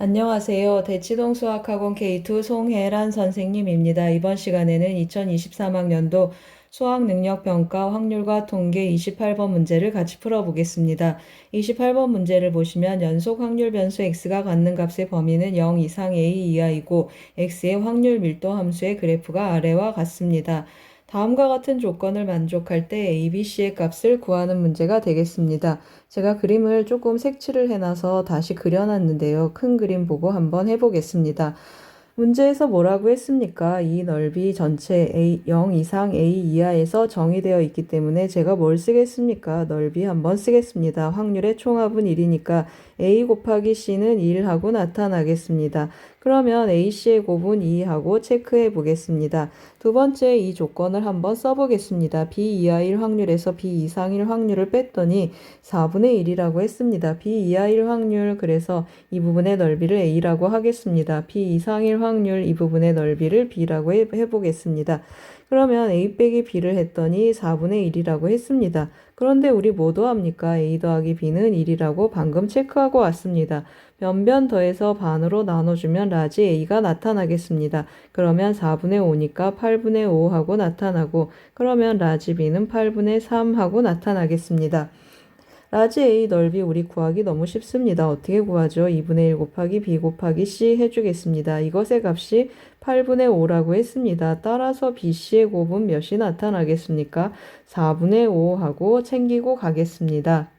안녕하세요. 대치동 수학학원 K2 송혜란 선생님입니다. 이번 시간에는 2023학년도 수학 능력 평가 확률과 통계 28번 문제를 같이 풀어보겠습니다. 28번 문제를 보시면 연속 확률 변수 x가 갖는 값의 범위는 0 이상 a 이하이고 x의 확률 밀도 함수의 그래프가 아래와 같습니다. 다음과 같은 조건을 만족할 때 a, b, c의 값을 구하는 문제가 되겠습니다. 제가 그림을 조금 색칠을 해놔서 다시 그려놨는데요. 큰 그림 보고 한번 해보겠습니다. 문제에서 뭐라고 했습니까? 이 넓이 전체 A 0 이상 A 이하에서 정의되어 있기 때문에 제가 뭘 쓰겠습니까? 넓이 한번 쓰겠습니다. 확률의 총합은 1이니까 A 곱하기 C는 1하고 나타나겠습니다. 그러면 AC의 곱은 2하고 체크해 보겠습니다. 두 번째 이 조건을 한번 써보겠습니다. B 이하일 확률에서 B 이상일 확률을 뺐더니 4분의 1이라고 했습니다. B 이하일 확률 그래서 이 부분의 넓이를 A라고 하겠습니다. B 이상일 확률 이 부분의 넓이를 B라고 해, 해보겠습니다. 그러면 A 빼기 B를 했더니 4분의 1이라고 했습니다. 그런데 우리 뭐 더합니까? A 더하기 B는 1이라고 방금 체크하고 왔습니다. 변변 더해서 반으로 나눠주면 라지 A가 나타나겠습니다. 그러면 4분의 5니까 8분의 5하고 나타나고 그러면 라지 B는 8분의 3하고 나타나겠습니다. 라지 A 넓이 우리 구하기 너무 쉽습니다. 어떻게 구하죠? 2분의 1 곱하기 B 곱하기 C 해주겠습니다. 이것의 값이 8분의 5라고 했습니다. 따라서 BC의 곱은 몇이 나타나겠습니까? 4분의 5하고 챙기고 가겠습니다.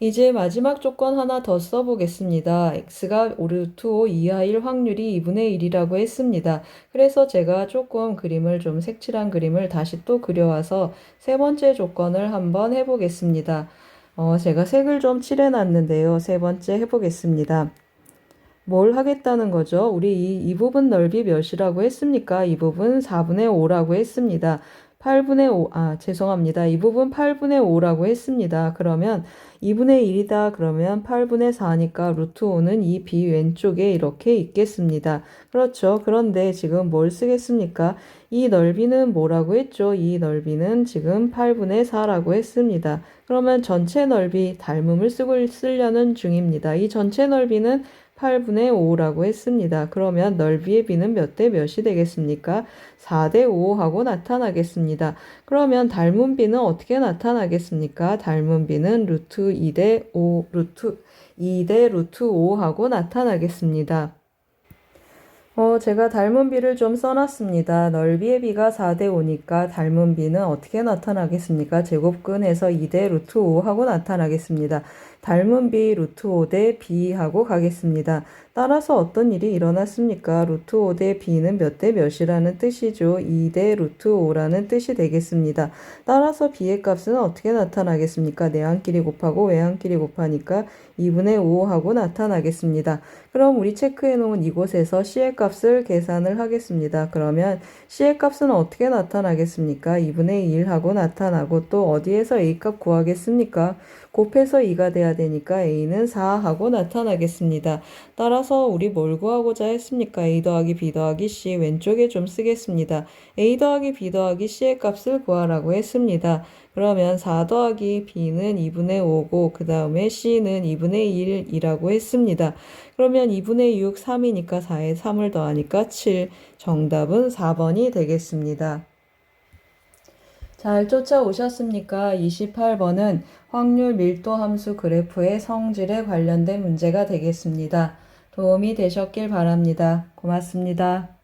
이제 마지막 조건 하나 더 써보겠습니다. x가 5 이하일 확률이 2분의 1이라고 했습니다. 그래서 제가 조금 그림을 좀 색칠한 그림을 다시 또 그려와서 세 번째 조건을 한번 해보겠습니다. 어, 제가 색을 좀 칠해놨는데요. 세 번째 해보겠습니다. 뭘 하겠다는 거죠? 우리 이, 이 부분 넓이 몇이라고 했습니까? 이 부분 4분의 5라고 했습니다. 8분의 5, 아, 죄송합니다. 이 부분 8분의 5라고 했습니다. 그러면 2분의 1이다. 그러면 8분의 4니까 루트 5는 이 b 왼쪽에 이렇게 있겠습니다. 그렇죠. 그런데 지금 뭘 쓰겠습니까? 이 넓이는 뭐라고 했죠? 이 넓이는 지금 8분의 4라고 했습니다. 그러면 전체 넓이 닮음을 쓰고 쓰려는 중입니다. 이 전체 넓이는 8분의 5라고 했습니다. 그러면 넓이의 b는 몇 대 몇이 되겠습니까? 4대 5하고 나타나겠습니다. 그러면 닮은 b는 어떻게 나타나겠습니까? 닮은 b는 루트 2대 5, 루트 2대 루트 5하고 나타나겠습니다. 어, 제가 닮은 비를 좀 써놨습니다. 넓이의 비가 4대 5니까 닮은 비는 어떻게 나타나겠습니까? 제곱근에서 2대 루트 5하고 나타나겠습니다. 닮은 비 루트 5대 b하고 가겠습니다. 따라서 어떤 일이 일어났습니까? 루트 5대 b는 몇 대 몇이라는 뜻이죠. 2대 루트 5라는 뜻이 되겠습니다. 따라서 b의 값은 어떻게 나타나겠습니까? 내항끼리 곱하고 외항끼리 곱하니까 2분의 5하고 나타나겠습니다. 그럼 우리 체크해 놓은 이곳에서 c의 값을 계산을 하겠습니다. 그러면 c의 값은 어떻게 나타나겠습니까? 2분의 1하고 나타나고 또 어디에서 a 값 구하겠습니까? 곱해서 2가 돼야 되니까 a는 4하고 나타나겠습니다. 따라서 우리 뭘 구하고자 했습니까? a 더하기 b 더하기 c 왼쪽에 좀 쓰겠습니다. a 더하기 b 더하기 c의 값을 구하라고 했습니다. 그러면 4 더하기 b는 2분의 5고 그 다음에 c는 2분의 1이라고 했습니다. 그러면 2분의 6, 3이니까 4에 3을 더하니까 7. 정답은 4번이 되겠습니다. 잘 쫓아오셨습니까? 28번은 확률 밀도 함수 그래프의 성질에 관련된 문제가 되겠습니다. 도움이 되셨길 바랍니다. 고맙습니다.